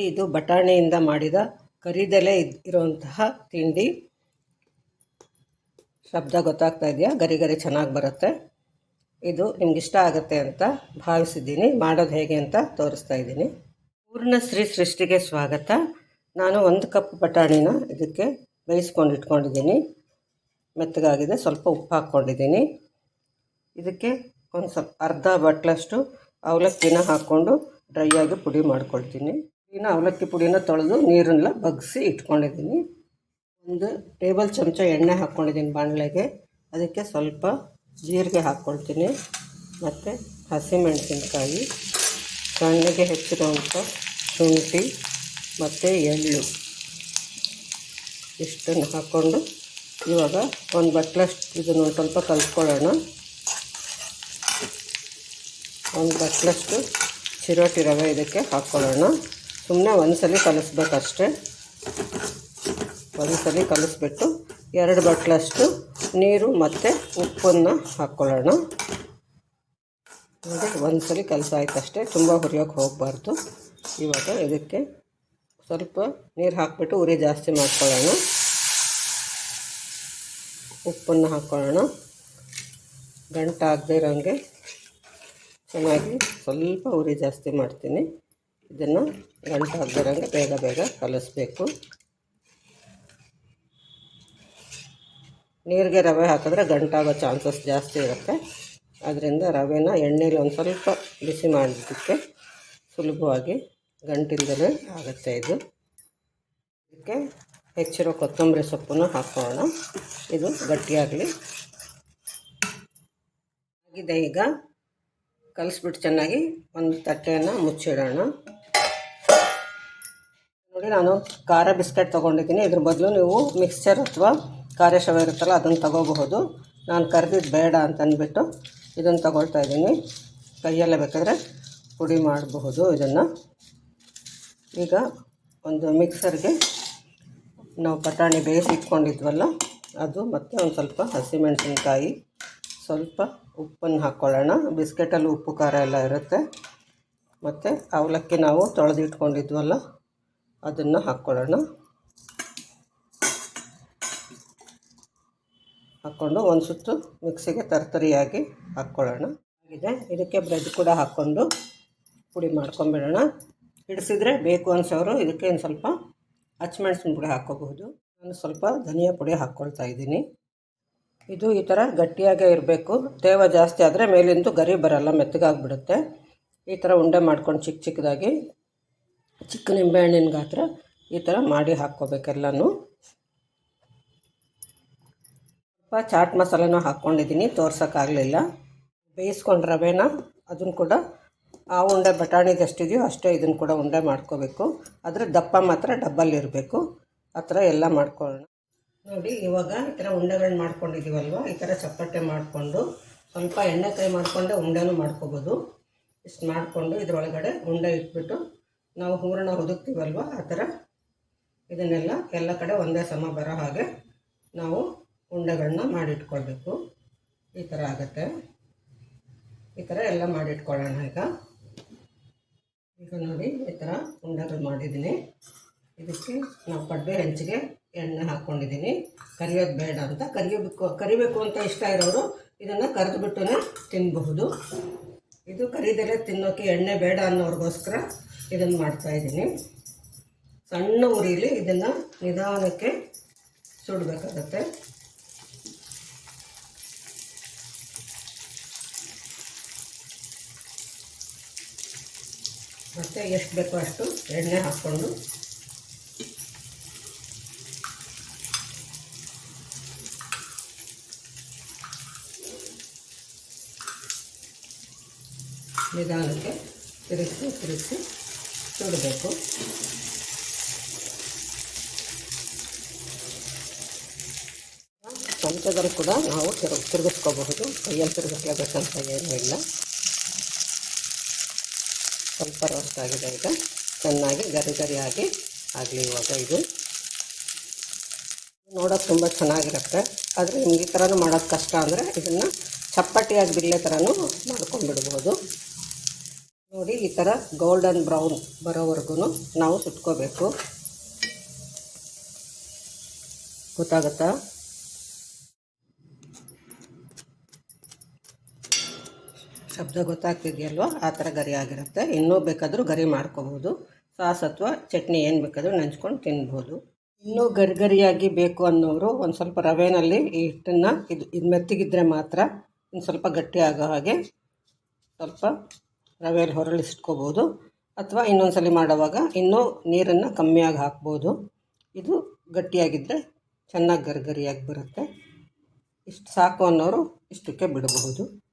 ಇದು ಬಟಾಣಿಯಿಂದ ಮಾಡಿದ ಕರಿದೆಲೆ ಇರುವಂತಹ ತಿಂಡಿ. ಶಬ್ದ ಗೊತ್ತಾಗ್ತಾ ಇದೆಯಾ? ಗರಿ ಗರಿ ಚೆನ್ನಾಗಿ ಬರುತ್ತೆ. ಇದು ನಿಮ್ಗೆ ಇಷ್ಟ ಆಗುತ್ತೆ ಅಂತ ಭಾವಿಸಿದ್ದೀನಿ. ಮಾಡೋದು ಹೇಗೆ ಅಂತ ತೋರಿಸ್ತಾ ಇದ್ದೀನಿ. ಪೂರ್ಣ ಶ್ರೀ ಸೃಷ್ಟಿಗೆ ಸ್ವಾಗತ. ನಾನು ಒಂದು ಕಪ್ ಬಟಾಣಿನ ಇದಕ್ಕೆ ಬೇಯಿಸ್ಕೊಂಡು ಇಟ್ಕೊಂಡಿದ್ದೀನಿ. ಮೆತ್ತಗಾಗಿದೆ. ಸ್ವಲ್ಪ ಉಪ್ಪು ಹಾಕ್ಕೊಂಡಿದ್ದೀನಿ. ಇದಕ್ಕೆ ಒಂದು ಸ್ವಲ್ಪ ಅರ್ಧ ಬಟ್ಲಷ್ಟು ಅವಲಕ್ಕಿನ ಹಾಕ್ಕೊಂಡು ಡ್ರೈ ಆಗಿ ಪುಡಿ ಮಾಡ್ಕೊಳ್ತೀನಿ. ಇನ್ನು ಅವಲಕ್ಕಿ ಪುಡಿನ ತೊಳೆದು ನೀರನ್ನೆಲ್ಲ ಬಗ್ಗಿಸಿ ಇಟ್ಕೊಂಡಿದ್ದೀನಿ. ಒಂದು ಟೇಬಲ್ ಚಮಚ ಎಣ್ಣೆ ಹಾಕ್ಕೊಂಡಿದ್ದೀನಿ ಬಾಣಲೆಗೆ. ಅದಕ್ಕೆ ಸ್ವಲ್ಪ ಜೀರಿಗೆ ಹಾಕ್ಕೊಳ್ತೀನಿ. ಮತ್ತು ಹಸಿಮೆಣಸಿನ್ಕಾಯಿ ಸಣ್ಣಗೆ ಹೆಚ್ಚಿರುವಂಥ ಶುಂಠಿ ಮತ್ತು ಎಳ್ಳು. ಇಷ್ಟನ್ನು ಹಾಕ್ಕೊಂಡು ಇವಾಗ ಒಂದು ಬಟ್ಲಷ್ಟು, ಇದನ್ನು ಒಂದು ಸ್ವಲ್ಪ ಕಲಿಸ್ಕೊಳ್ಳೋಣ ಒಂದು ಬಟ್ಲಷ್ಟು ಚಿರೋಟಿ ರವೆ ಇದಕ್ಕೆ ಹಾಕ್ಕೊಳ್ಳೋಣ. ಸುಮ್ಮನೆ ಒಂದು ಸಲ ಕಲಿಸ್ಬೇಕಷ್ಟೆ. ಒಂದು ಸಲ ಕಲಿಸ್ಬಿಟ್ಟು ಎರಡು ಬಟ್ಲಷ್ಟು ನೀರು ಮತ್ತು ಉಪ್ಪನ್ನು ಹಾಕ್ಕೊಳ್ಳೋಣ ನೋಡಿ ಒಂದು ಸಲ ಅಷ್ಟೇ ತುಂಬ ಹುರಿಯೋಕೆ ಹೋಗಬಾರ್ದು. ಇವಾಗ ಇದಕ್ಕೆ ಸ್ವಲ್ಪ ನೀರು ಹಾಕ್ಬಿಟ್ಟು ಉರಿ ಜಾಸ್ತಿ ಮಾಡ್ಕೊಳ್ಳೋಣ. ಉಪ್ಪನ್ನು ಹಾಕ್ಕೊಳ್ಳೋಣ ಗಂಟಾಗದೇ ಇರೋಂಗೆ ಚೆನ್ನಾಗಿ ಸ್ವಲ್ಪ ಉರಿ ಜಾಸ್ತಿ ಮಾಡ್ತೀನಿ. ಇದನ್ನು ಗಂಟು ಇರೋಂಗೆ ಬೇಗ ಬೇಗ ಕಲಿಸ್ಬೇಕು. ನೀರಿಗೆ ರವೆ ಹಾಕಿದ್ರೆ ಗಂಟಾಗೋ ಚಾನ್ಸಸ್ ಜಾಸ್ತಿ ಇರುತ್ತೆ. ಅದರಿಂದ ರವೆನ ಎಣ್ಣೆಲಿ ಒಂದು ಸ್ವಲ್ಪ ಬಿಸಿ ಮಾಡಿದ್ದಕ್ಕೆ ಸುಲಭವಾಗಿ ಗಂಟಿಲ್ದಲೇ ಆಗುತ್ತೆ ಇದು. ಇದಕ್ಕೆ ಹೆಚ್ಚಿರೋ ಕೊತ್ತಂಬರಿ ಸೊಪ್ಪನ್ನು ಹಾಕೋಣ. ಇದು ಗಟ್ಟಿಯಾಗಲಿ. ಆಗಿದೆ ಈಗ. ಕಲಿಸ್ಬಿಟ್ಟು ಚೆನ್ನಾಗಿ ಒಂದು ತಟ್ಟೆಯನ್ನು ಮುಚ್ಚಿಡೋಣ. ನಾನು ಖಾರ ಬಿಸ್ಕೆಟ್ ತೊಗೊಂಡಿದ್ದೀನಿ. ಇದ್ರ ಬದಲು ನೀವು ಮಿಕ್ಸ್ಚರ್ ಅಥವಾ ಖಾರ ಶವ ಇರುತ್ತಲ್ಲ, ಅದನ್ನು ತಗೋಬಹುದು. ನಾನು ಕರೆದಿದ್ದು ಬೇಡ ಅಂತ ಅಂದ್ಬಿಟ್ಟು ಇದನ್ನು ತಗೊಳ್ತಾ ಇದ್ದೀನಿ. ಕೈಯಲ್ಲೇ ಬೇಕಾದರೆ ಪುಡಿ ಮಾಡಬಹುದು ಇದನ್ನು. ಈಗ ಒಂದು ಮಿಕ್ಸರ್ಗೆ ನಾವು ಬಟಾಣಿ ಬೇಯಿಸಿ ಇಟ್ಕೊಂಡಿದ್ವಲ್ಲ, ಅದು ಮತ್ತು ಒಂದು ಸ್ವಲ್ಪ ಹಸಿಮೆಣಸಿನ್ಕಾಯಿ, ಸ್ವಲ್ಪ ಉಪ್ಪನ್ನು ಹಾಕ್ಕೊಳ್ಳೋಣ ಬಿಸ್ಕೆಟಲ್ಲಿ ಉಪ್ಪು ಖಾರ ಎಲ್ಲ ಇರುತ್ತೆ. ಮತ್ತು ಅವಲಕ್ಕಿ ನಾವು ತೊಳೆದು ಇಟ್ಕೊಂಡಿದ್ವಲ್ಲ ಅದನ್ನು ಹಾಕ್ಕೊಳ್ಳೋಣ ಹಾಕ್ಕೊಂಡು ಒಂದು ಸುತ್ತು ಮಿಕ್ಸಿಗೆ ತರ್ತರಿಯಾಗಿ ಹಾಕ್ಕೊಳ್ಳೋಣ ಆಗಿದೆ. ಇದಕ್ಕೆ ಬ್ರೆಡ್ ಕೂಡ ಹಾಕ್ಕೊಂಡು ಪುಡಿ ಮಾಡ್ಕೊಂಬಿಡೋಣ. ಹಿಡಿಸಿದ್ರೆ ಬೇಕು ಅನ್ಸೋರು ಇದಕ್ಕೆ ಒಂದು ಸ್ವಲ್ಪ ಹಚ್ಮೆಣ್ಸಿನ ಪುಡಿ ಹಾಕ್ಕೋಬಹುದು ನಾನು ಸ್ವಲ್ಪ ಧನಿಯಾ ಪುಡಿ ಹಾಕ್ಕೊಳ್ತಾ ಇದ್ದೀನಿ. ಇದು ಈ ಥರ ಗಟ್ಟಿಯಾಗೇ ಇರಬೇಕು. ತೇವ ಜಾಸ್ತಿ ಆದರೆ ಮೇಲಿಂದು ಗರಿ ಬರಲ್ಲ, ಮೆತ್ತಗಾಗ್ಬಿಡುತ್ತೆ. ಈ ಥರ ಉಂಡೆ ಮಾಡ್ಕೊಂಡು ಚಿಕ್ಕ ಚಿಕ್ಕದಾಗಿ ಚಿಕ್ಕ ನಿಂಬೆಹಣ್ಣಿನ ಗಾತ್ರ ಈ ಥರ ಮಾಡಿ ಹಾಕ್ಕೋಬೇಕೆಲ್ಲನೂ ಸ್ವಲ್ಪ ಚಾಟ್ ಮಸಾಲೆನೂ ಹಾಕ್ಕೊಂಡಿದ್ದೀನಿ ತೋರ್ಸೋಕ್ಕಾಗಲಿಲ್ಲ. ಬೇಯಿಸ್ಕೊಂಡು ರವೆನ ಅದನ್ನು ಕೂಡ ಆ ಉಂಡೆ ಬಟಾಣಿದು ಎಷ್ಟಿದೆಯೋ ಅಷ್ಟೇ ಇದನ್ನು ಕೂಡ ಉಂಡೆ ಮಾಡ್ಕೋಬೇಕು. ಆದರೆ ದಪ್ಪ ಮಾತ್ರ ಡಬ್ಬಲ್ ಇರಬೇಕು. ಆ ಥರ ಎಲ್ಲ ಮಾಡ್ಕೊಳ್ಳೋಣ. ನೋಡಿ, ಇವಾಗ ಈ ಥರ ಉಂಡೆಗಳನ್ನ ಮಾಡ್ಕೊಂಡಿದ್ದೀವಲ್ವ ಈ ಥರ ಚಪ್ಪಟ್ಟೆ ಮಾಡಿಕೊಂಡು ಸ್ವಲ್ಪ ಎಣ್ಣೆ ಕೈ ಮಾಡಿಕೊಂಡೆ ಉಂಡೆನೂ ಮಾಡ್ಕೋಬೋದು. ಇಷ್ಟು ಮಾಡಿಕೊಂಡು ಇದರೊಳಗಡೆ ಉಂಡೆ ಇಟ್ಬಿಟ್ಟು ನಾವು ಹೂರಣ ಹುದುಕ್ತೀವಲ್ವ ಆ ಥರ ಇದನ್ನೆಲ್ಲ ಎಲ್ಲ ಕಡೆ ಒಂದೇ ಸಮ ಬರೋ ಹಾಗೆ ನಾವು ಉಂಡೆಗಳನ್ನ ಮಾಡಿಟ್ಕೊಳ್ಬೇಕು. ಈ ಥರ ಆಗುತ್ತೆ. ಈ ಥರ ಎಲ್ಲ ಮಾಡಿಟ್ಕೊಳ್ಳೋಣ ಈಗ. ಈಗ ನೋಡಿ, ಈ ಥರ ಉಂಡೆಗಳು ಮಾಡಿದ್ದೀನಿ. ಇದಕ್ಕೆ ನಾವು ಕಡ್ಬೆ ಹೆಂಚಿಗೆ ಎಣ್ಣೆ ಹಾಕ್ಕೊಂಡಿದ್ದೀನಿ. ಕರಿಯೋದು ಬೇಡ ಅಂತ. ಕರಿಯಬೇಕು ಕರಿಬೇಕು ಅಂತ ಇಷ್ಟ ಇರೋರು ಇದನ್ನು ಕರೆದುಬಿಟ್ಟು ತಿನ್ನಬಹುದು ಇದು ಕರಿದೆಲೆ ತಿನ್ನೋಕ್ಕೆ ಎಣ್ಣೆ ಬೇಡ ಅನ್ನೋರಿಗೋಸ್ಕರ ಇದನ್ನು ಮಾಡ್ತಾಯಿದ್ದೀನಿ ಸಣ್ಣ ಉರಿಲಿ ಇದನ್ನು ನಿಧಾನಕ್ಕೆ ಸುಡಬೇಕಾಗತ್ತೆ. ಮತ್ತು ಎಷ್ಟು ಬೇಕೋ ಅಷ್ಟು ಎಣ್ಣೆ ಹಾಕ್ಕೊಂಡು ನಿಧಾನಕ್ಕೆ ತಿರುಗಿಸಿ ತಿರುಗಿಸಿ ಸುಡಬೇಕು ಚಮಚದಲ್ಲಿ ಕೂಡ ನಾವು ತಿರು, ತಿರುಗಿಸ್ಕೋಬಹುದು. ಕೈಯಲ್ಲಿ ತಿರುಗಿಸ್ಲೇಬೇಕಂತ ಏನೂ ಇಲ್ಲ. ಸ್ವಲ್ಪ ರೋಸ್ಟ್ ಆಗಿದೆ ಈಗ. ಚೆನ್ನಾಗಿ ಗರಿ ಗರಿಯಾಗಿ ಆಗಲಿ ಇವಾಗ ಇದು. ನೋಡೋಕೆ ತುಂಬ ಚೆನ್ನಾಗಿರುತ್ತೆ. ಆದರೆ ನಿಮ್ಗೆ ಈ ಥರನೂ ಮಾಡೋದು ಕಷ್ಟ ಅಂದರೆ ಇದನ್ನು ಚಪ್ಪಟಿಯಾಗಿ ಬಿಲ್ಲೆ ಥರನೂ ಮಾಡ್ಕೊಂಡ್ಬಿಡ್ಬೋದು. ನೋಡಿ, ಈ ಥರ ಗೋಲ್ಡನ್ ಬ್ರೌನ್ ಬರೋವರೆಗೂ ನಾವು ಸುಟ್ಕೋಬೇಕು. ಗೊತ್ತಾಗುತ್ತಾ? ಶಬ್ದ ಗೊತ್ತಾಗ್ತಿದೆಯಲ್ವ? ಆ ಥರ ಗರಿ ಆಗಿರುತ್ತೆ. ಇನ್ನೂ ಬೇಕಾದರೂ ಗರಿ ಮಾಡ್ಕೋಬೋದು. ಸಾಸ್ ಅಥವಾ ಚಟ್ನಿ ಏನು ಬೇಕಾದರೂ ನೆಂಚ್ಕೊಂಡು ತಿನ್ಬೋದು. ಇನ್ನೂ ಗರಿ ಗರಿಯಾಗಿ ಬೇಕು ಅನ್ನೋರು ಒಂದು ಸ್ವಲ್ಪ ರವೆನಲ್ಲಿ ಈ ಹಿಟ್ಟನ್ನು ಇದು ಇದು ಮೆತ್ತಗಿದ್ರೆ ಮಾತ್ರ ಒಂದು ಸ್ವಲ್ಪ ಗಟ್ಟಿ ಆಗೋ ಹಾಗೆ ಸ್ವಲ್ಪ ರವೆಯಲ್ಲಿ ಹೊರಳಿಸಿಟ್ಕೋಬೋದು ಅಥವಾ ಇನ್ನೊಂದು ಸಲ ಮಾಡುವಾಗ ಇನ್ನೂ ನೀರನ್ನು ಕಮ್ಮಿಯಾಗಿ ಹಾಕ್ಬೋದು. ಇದು ಗಟ್ಟಿಯಾಗಿದ್ದರೆ ಚೆನ್ನಾಗಿ ಗರಿ ಗರಿಯಾಗಿ ಬರುತ್ತೆ. ಇಷ್ಟು ಸಾಕು ಅನ್ನೋರು ಇಷ್ಟಕ್ಕೆ ಬಿಡಬಹುದು.